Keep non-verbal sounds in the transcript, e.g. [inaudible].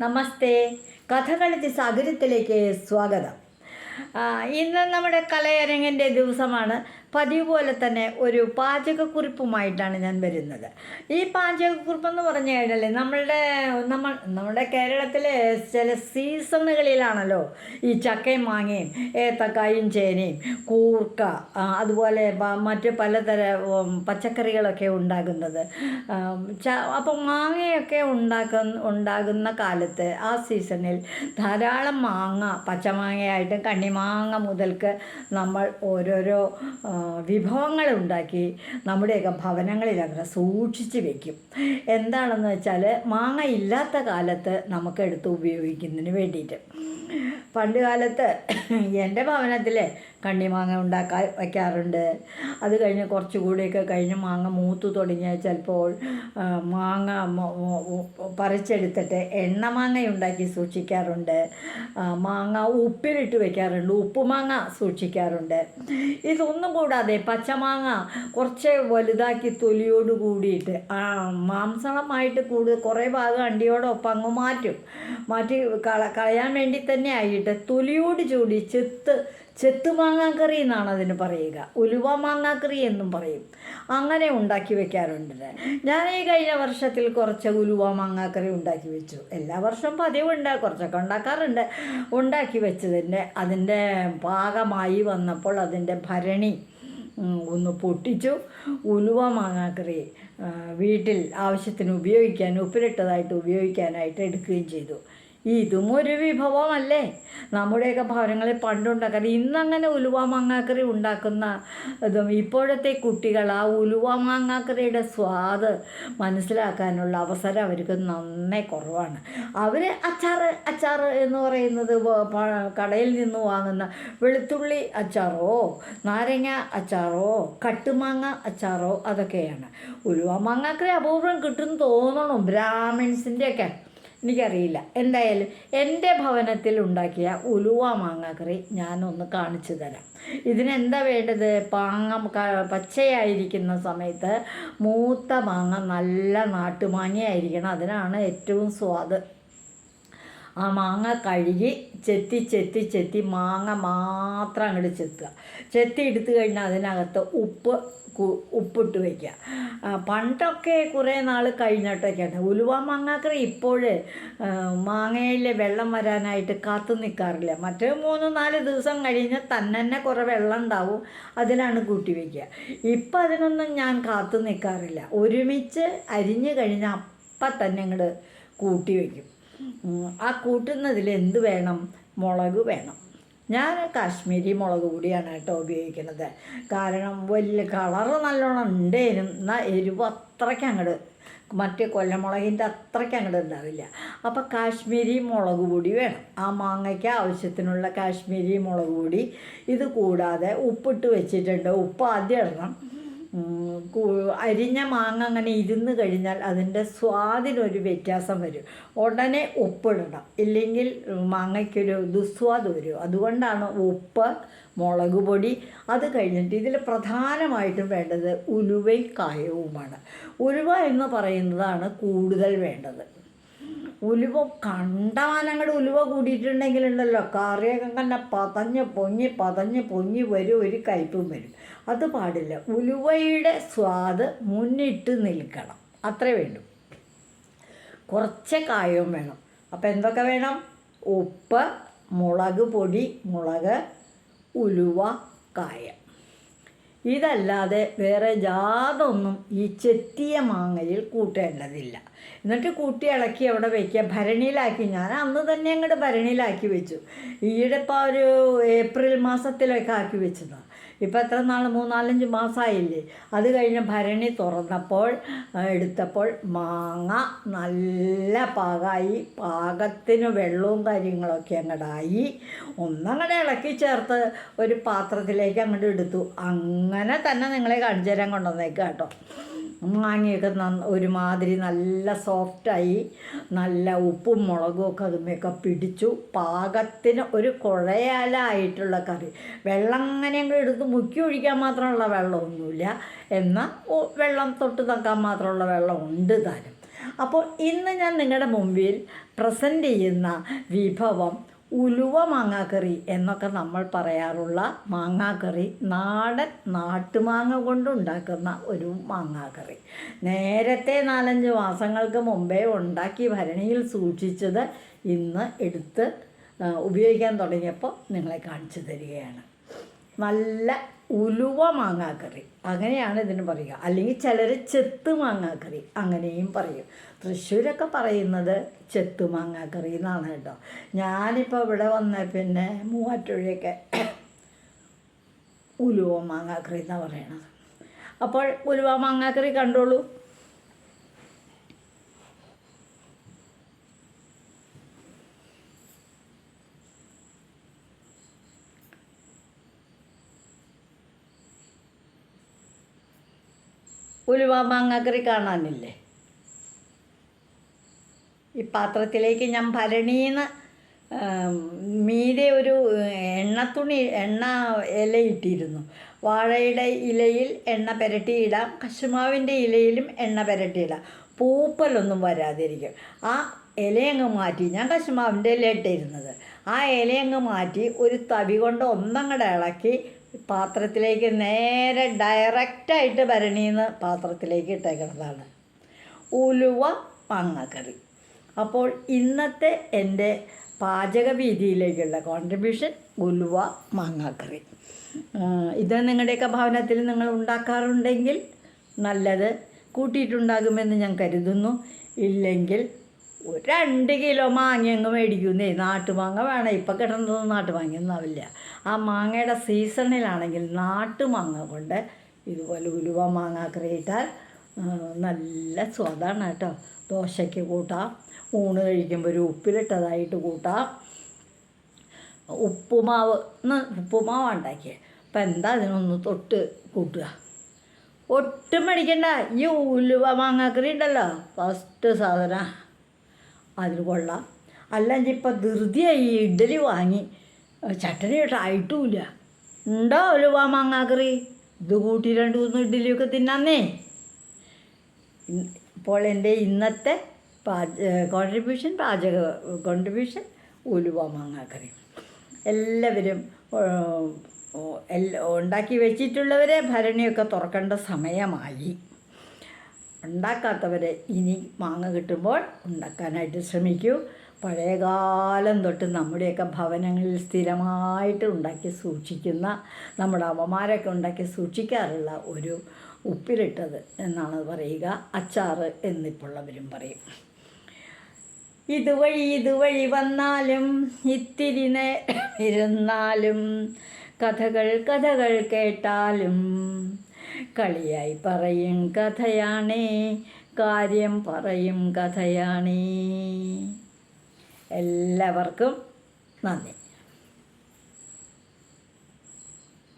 നമസ്തേ. കഥകളി സാഗരത്തിലേക്ക് സ്വാഗതം. ഇന്ന് നമ്മുടെ കലയരങ്ങിന്റെ ദിവസമാണ്. പതിവ് പോലെ തന്നെ ഒരു പാചകക്കുറിപ്പുമായിട്ടാണ് ഞാൻ വരുന്നത്. ഈ പാചകക്കുറിപ്പെന്ന് പറഞ്ഞു കഴിഞ്ഞാൽ നമ്മളുടെ നമ്മൾ നമ്മുടെ കേരളത്തിലെ ചില സീസണുകളിലാണല്ലോ ഈ ചക്കയും മാങ്ങയും ഏത്തക്കായും ചേനയും കൂർക്ക അതുപോലെ മറ്റ് പലതരം പച്ചക്കറികളൊക്കെ ഉണ്ടാകുന്നത്. അപ്പം മാങ്ങയൊക്കെ ഉണ്ടാക്കുന്ന ഉണ്ടാകുന്ന കാലത്ത് ആ സീസണിൽ ധാരാളം മാങ്ങ പച്ചമാങ്ങയായിട്ടും കണ്ണിമാങ്ങ മുതൽക്ക് നമ്മൾ ഓരോരോ വിഭവങ്ങൾ ഉണ്ടാക്കി നമ്മുടെയൊക്കെ ഭവനങ്ങളിൽ അങ്ങനെ സൂക്ഷിച്ച് വയ്ക്കും എന്താണെന്ന് വെച്ചാൽ മാങ്ങ ഇല്ലാത്ത കാലത്ത് നമുക്ക് എടുത്ത് ഉപയോഗിക്കുന്നതിന് വേണ്ടിയിട്ട്. പണ്ട് കാലത്ത് എന്റെ ഭവനത്തിൽ കണ്ണിമാങ്ങ ഉണ്ടാക്കാൻ വയ്ക്കാറുണ്ട്. അത് കഴിഞ്ഞ് കുറച്ചുകൂടിയൊക്കെ കഴിഞ്ഞ് മാങ്ങ മൂത്ത് തുടങ്ങിയാൽ ചിലപ്പോൾ മാങ്ങ പറിച്ചെടുത്തിട്ട് എണ്ണ എണ്ണമാങ്ങ ഉണ്ടാക്കി സൂക്ഷിക്കാറുണ്ട്. മാങ്ങ ഉപ്പിലിട്ട് വെക്കാറുണ്ട് ഉപ്പുമാങ്ങ സൂക്ഷിക്കാറുണ്ട്. ഇതൊന്നും കൂടാതെ പച്ചമാങ്ങ കുറച്ച് വലുതാക്കി തൊലിയോട് കൂടിയിട്ട് മാംസളമായിട്ട് കൂടുതൽ കുറേ ഭാഗം അണ്ടിയോടൊപ്പം അങ്ങ് മാറ്റും. മാറ്റി കള കളയാൻ വേണ്ടി തന്നെ ആയിട്ട് തൊലിയോട് ചൂടി ചെത്ത് ചെത്ത് മാങ്ങാക്കറി എന്നാണ് അതിന് പറയുക. ഉലുവ മാങ്ങാക്കറി എന്നും പറയും. അങ്ങനെ ഉണ്ടാക്കി വെക്കാറുണ്ട്. ഞാൻ ഈ കഴിഞ്ഞ വർഷത്തിൽ കുറച്ച് ഉലുവ മാങ്ങാക്കറി ഉണ്ടാക്കി വെച്ചു. എല്ലാ വർഷവും പതിവുണ്ട്. കുറച്ചൊക്കെ ഉണ്ടാക്കാറുണ്ട്. ഉണ്ടാക്കി വെച്ചതിന്റെ അതിന്റെ പാകമായി വന്നപ്പോൾ അതിന്റെ ഭരണി ഒന്ന് പൊട്ടിച്ചു. ഉലുവ മാങ്ങാക്കറി വീട്ടിൽ ആവശ്യത്തിന് ഉപയോഗിക്കാൻ ഉപ്പിലിട്ടതായിട്ട് ഉപയോഗിക്കാനായിട്ട് എടുക്കുകയും ചെയ്തു. ഇതും ഒരു വിഭവമല്ലേ? നമ്മുടെയൊക്കെ ഭവനങ്ങളിൽ പണ്ടുണ്ടാക്കാൻ ഇന്നങ്ങനെ ഉലുവ മാങ്ങാക്കറി ഉണ്ടാക്കുന്ന ഇതും ഇപ്പോഴത്തെ കുട്ടികൾ ആ ഉലുവ മാങ്ങാക്കറിയുടെ സ്വാദ് മനസ്സിലാക്കാനുള്ള അവസരം അവർക്ക് നന്നേ കുറവാണ്. അവർ അച്ചാർ അച്ചാർ എന്ന് പറയുന്നത് കടയിൽ നിന്ന് വാങ്ങുന്ന വെളുത്തുള്ളി അച്ചാറോ നാരങ്ങ അച്ചാറോ കട്ടുമാങ്ങ അച്ചാറോ അതൊക്കെയാണ്. ഉലുവ മാങ്ങാക്കറി അപൂർവം കിട്ടും തോന്നണം. ബ്രാഹ്മിൺസിന്റെയൊക്കെ എനിക്കറിയില്ല. എന്തായാലും എന്റെ ഭവനത്തിൽ ഉണ്ടാക്കിയ ഉലുവ മാങ്ങാക്കറി ഞാനൊന്ന് കാണിച്ചു തരാം. ഇതിനെന്താ വേണ്ടത്? പാങ്ങ പച്ചയായിരിക്കുന്ന സമയത്ത് മൂത്ത മാങ്ങ നല്ല നാട്ടുമാങ്ങയായിരിക്കണം. അതിനാണ് ഏറ്റവും സ്വാദ്. ആ മാങ്ങ കഴുകി ചെത്തി ചെത്തി ചെത്തി മാങ്ങ മാത്രം അങ്ങോട്ട് ചെത്തുക. ചെത്തി എടുത്തു കഴിഞ്ഞാൽ അതിനകത്ത് ഉപ്പ് ഉപ്പിട്ട് വയ്ക്കുക പണ്ടൊക്കെ കുറേ നാൾ കഴിഞ്ഞിട്ടൊക്കെയാണ്. ഉലുവ മാങ്ങാക്കറി ഇപ്പോൾ മാങ്ങയിലെ വെള്ളം വരാനായിട്ട് കാത്തു നിൽക്കാറില്ല മറ്റേ മൂന്ന് നാല് ദിവസം കഴിഞ്ഞ് തന്നെ കുറേ വെള്ളം ഉണ്ടാവും അതിലാണ് കൂട്ടി വയ്ക്കുക ഇപ്പം അതിനൊന്നും ഞാൻ കാത്തു നിൽക്കാറില്ല ഒരുമിച്ച് അരിഞ്ഞു കഴിഞ്ഞാൽ അപ്പം തന്നെ ഇങ്ങോട്ട് കൂട്ടി വയ്ക്കും ആ കൂട്ടുന്നതിൽ എന്ത് വേണം? മുളക് വേണം. ഞാൻ കാശ്മീരി മുളക് പൊടിയാണ് കേട്ടോ ഉപയോഗിക്കുന്നത്. കാരണം വലിയ കളറ് നല്ലോണം ഉണ്ടേനും എന്നാൽ എരിവ് അത്രയ്ക്ക് അങ്ങോട്ട് മറ്റേ കൊല്ലമുളകിന്റെ അത്രയ്ക്ക് അങ്ങോട്ട് ഉണ്ടാവില്ല. അപ്പോൾ കാശ്മീരി മുളക് പൊടി വേണം. ആ മാങ്ങയ്ക്ക് ആവശ്യത്തിനുള്ള കാശ്മീരി മുളക് പൊടി. ഇത് കൂടാതെ ഉപ്പിട്ട് വെച്ചിട്ടുണ്ട്. ഉപ്പ് ആദ്യം ഇടണം. അരിഞ്ഞ മാങ്ങ അങ്ങനെ ഇരുന്ന് കഴിഞ്ഞാൽ അതിന്റെ സ്വാദിനൊരു വ്യത്യാസം വരും. ഉടനെ ഉപ്പിടണം. ഇല്ലെങ്കിൽ മാങ്ങയ്ക്കൊരു ദുസ്വാദ് വരും. അതുകൊണ്ടാണ് ഉപ്പ് മുളക് പൊടി അത് കഴിഞ്ഞിട്ട് ഇതിൽ പ്രധാനമായിട്ടും വേണ്ടത് ഉലുവയും കായവുമാണ്. ഉലുവ എന്ന് പറയുന്നതാണ് കൂടുതൽ വേണ്ടത്. ഉലുവ കണ്ടമാനങ്ങളുടെ ഉലുവ കൂടിയിട്ടുണ്ടെങ്കിലുണ്ടല്ലോ. കറിയൊക്കെ കണ്ട പതഞ്ഞ് പൊങ്ങി പതഞ്ഞ് പൊങ്ങി വരും ഒരു കയ്പും വരും. അത് പാടില്ല. ഉലുവയുടെ സ്വാദ് മുന്നിട്ട് നിൽക്കണം. അത്രേ വേണ്ടൂ. കുറച്ച് കായവും വേണം. അപ്പോൾ എന്തൊക്കെ വേണം? ഉപ്പ് മുളക് പൊടി മുളക് ഉലുവ കായം. ഇതല്ലാതെ വേറെ ജാതൊന്നും ഈ ചെത്തിയ മാങ്ങയിൽ കൂട്ടേണ്ടതില്ല. എന്നിട്ട് കൂട്ടി ഇളക്കി അവിടെ വയ്ക്കുക ഭരണിയിലാക്കി. ഞാൻ അന്ന് തന്നെ അങ്ങോട്ട് ഭരണിയിലാക്കി വെച്ചു. ഈയിടെ ഇപ്പോൾ ഒരു ഏപ്രിൽ മാസത്തിലൊക്കെ ആക്കി വെച്ചതാണ് ഇപ്പം എത്ര നാൾ? മൂന്നാലഞ്ച് മാസമായില്ലേ അത് കഴിഞ്ഞ് ഭരണി തുറന്നപ്പോൾ എടുത്തപ്പോൾ മാങ്ങ നല്ല പാകമായി പാകത്തിന് വെള്ളവും കാര്യങ്ങളൊക്കെ അങ്ങോട്ടായി ഒന്നങ്ങടെ ഇളക്കി ചേർത്ത് ഒരു പാത്രത്തിലേക്ക് അങ്ങോട്ട് എടുത്തു. അങ്ങനെ തന്നെ നിങ്ങളെ കാണിച്ചു തരാൻ കൊണ്ടുവന്നേക്കാം കേട്ടോ. മാങ്ങയൊക്കെ നന്ന ഒരുമാതിരി നല്ല സോഫ്റ്റായി നല്ല ഉപ്പും മുളകും ഒക്കെ അതുമൊക്കെ പിടിച്ചു. പാകത്തിന് ഒരു കുഴയാലായിട്ടുള്ള കറി. വെള്ളം അങ്ങനെ എടുത്ത് മുക്കി ഒഴിക്കാൻ മാത്രമുള്ള വെള്ളമൊന്നുമില്ല. എന്നാൽ വെള്ളം തൊട്ട് തക്കാൻ മാത്രമുള്ള വെള്ളം ഉണ്ട് താനും. അപ്പോൾ ഇന്ന് ഞാൻ നിങ്ങളുടെ മുമ്പിൽ പ്രസന്റ് ചെയ്യുന്ന വിഭവം ഉലുവ മാങ്ങാക്കറി എന്നൊക്കെ നമ്മൾ പറയാറുള്ള മാങ്ങാക്കറി നാടൻ നാട്ടുമാങ്ങ കൊണ്ടുണ്ടാക്കുന്ന ഒരു മാങ്ങാക്കറി. നേരത്തെ നാലഞ്ച് മാസങ്ങൾക്ക് മുമ്പേ ഉണ്ടാക്കി ഭരണിയിൽ സൂക്ഷിച്ചത് ഇന്ന് എടുത്ത് ഉപയോഗിക്കാൻ തുടങ്ങിയപ്പോൾ നിങ്ങളെ കാണിച്ചു തരികയാണ്. നല്ല ഉലുവ മാങ്ങാക്കറി. അങ്ങനെയാണ് ഇതിന് പറയുക. അല്ലെങ്കിൽ ചിലർ ചെത്ത് മാങ്ങാക്കറി അങ്ങനെയും പറയും. തൃശ്ശൂരൊക്കെ പറയുന്നത് ചെത്തുമാങ്ങാക്കറി എന്നാണ് കേട്ടോ. ഞാനിപ്പോൾ ഇവിടെ വന്ന പിന്നെ മൂവാറ്റുഴയൊക്കെ [coughs] ഉലുവ മാങ്ങാക്കറി എന്നാണ് പറയണത്. അപ്പോൾ ഉലുവ മാങ്ങാക്കറി കണ്ടോളൂ. ഉലുവ മാങ്ങാക്കറി കാണാനില്ലേ? പാത്രത്തിലേക്ക് ഞാൻ ഭരണിന്ന് മീതെ ഒരു എണ്ണത്തുണി എണ്ണ ഇല ഇട്ടിരുന്നു വാഴയുടെ ഇലയിൽ എണ്ണ പുരട്ടിയിടാം കശുമാവിന്റെ ഇലയിലും എണ്ണ പുരട്ടിയിടാം. പൂപ്പലൊന്നും വരാതിരിക്കും. ആ ഇലയങ്ങ് മാറ്റി ഞാൻ കശുമാവിന്റെ ഇല ഇട്ടിരുന്നത് ആ ഇലയങ്ങ് മാറ്റി ഒരു തവി കൊണ്ട് ഒന്നങ്ങടെ ഇളക്കി പാത്രത്തിലേക്ക് നേരെ ഡയറക്റ്റായിട്ട് ഭരണിന്ന് പാത്രത്തിലേക്ക് ഇട്ടേക്കുന്നതാണ്. ഉലുവ മാങ്ങാക്കറി അപ്പോൾ ഇന്നത്തെ എന്റെ പാചക രീതിയിലേക്കുള്ള കോൺട്രിബ്യൂഷൻ ഉലുവ മാങ്ങാക്കറി. ഇത് നിങ്ങളുടെയൊക്കെ ഭവനത്തിൽ നിങ്ങൾ ഉണ്ടാക്കാറുണ്ടെങ്കിൽ നല്ലത് കൂട്ടിയിട്ടുണ്ടാകുമെന്ന് ഞാൻ കരുതുന്നു. ഇല്ലെങ്കിൽ രണ്ട് കിലോ മാങ്ങ അങ്ങ് മേടിക്കുന്നേ നാട്ടുമാങ്ങ വേണം. ഇപ്പം കിട്ടുന്നത് നാട്ടുമാങ്ങയൊന്നാവില്ല ആ മാങ്ങയുടെ സീസണിലാണെങ്കിൽ നാട്ടുമാങ്ങ കൊണ്ട് ഇതുപോലെ ഉലുവ മാങ്ങാക്കറി ഇട്ടാൽ നല്ല സ്വാദാണ് കേട്ടോ. ദോശയ്ക്ക് കൂട്ടാം ഊണ് കഴിക്കുമ്പോൾ ഒരു ഉപ്പിലിട്ടതായിട്ട് കൂട്ടാം. ഉപ്പുമാവ് ഉപ്പുമാവ് ഉണ്ടാക്കിയത് അപ്പം എന്താ അതിനൊന്ന് തൊട്ട് കൂട്ടുക. ഒട്ടും മേടിക്കണ്ട. ഈ ഉലുവ മാങ്ങാക്കറി ഉണ്ടല്ലോ. ഫസ്റ്റ് സാധനം. അതിൽ കൊള്ളാം. അല്ലെങ്കിൽ ഇപ്പം ധൃതിയായി ഇഡലി വാങ്ങി. ചട്ടനി ഇട്ടായിട്ടുമില്ല ഉണ്ടോ ഉലുവ മാങ്ങാക്കറി? ഇത് കൂട്ടി രണ്ട് മൂന്ന് ഇഡ്ഡലിയൊക്കെ തിന്നാന്നേ. ഇപ്പോൾ എന്റെ ഇന്നത്തെ കോൺട്രിബ്യൂഷൻ പാചക കോൺട്രിബ്യൂഷൻ ഉലുവ മാങ്ങാക്കറി. എല്ലാവരും ഉണ്ടാക്കി വെച്ചിട്ടുള്ളവരെ ഭരണിയൊക്കെ തുറക്കേണ്ട സമയമായി. ഉണ്ടാക്കാത്തവരെ ഇനി മാങ്ങ കിട്ടുമ്പോൾ ഉണ്ടാക്കാനായിട്ട് ശ്രമിക്കൂ. പഴയകാലം തൊട്ട് നമ്മുടെയൊക്കെ ഭവനങ്ങളിൽ സ്ഥിരമായിട്ട് ഉണ്ടാക്കി സൂക്ഷിക്കുന്ന നമ്മുടെ അമ്മമാരൊക്കെ ഉണ്ടാക്കി സൂക്ഷിക്കാറുള്ള ഒരു ഉപ്പിലിട്ടത് എന്നാണ് പറയുക. അച്ചാറ് എന്നിപ്പുള്ളവരും പറയും. ഇതുവഴി ഇതുവഴി വന്നാലും ഇത്തിരി ഇരുന്നാലും കഥകൾ കഥകൾ കേട്ടാലും കളിയായി പറയും കഥയാണേ കാര്യം പറയും കഥയാണേ. എല്ലാവർക്കും നന്ദി.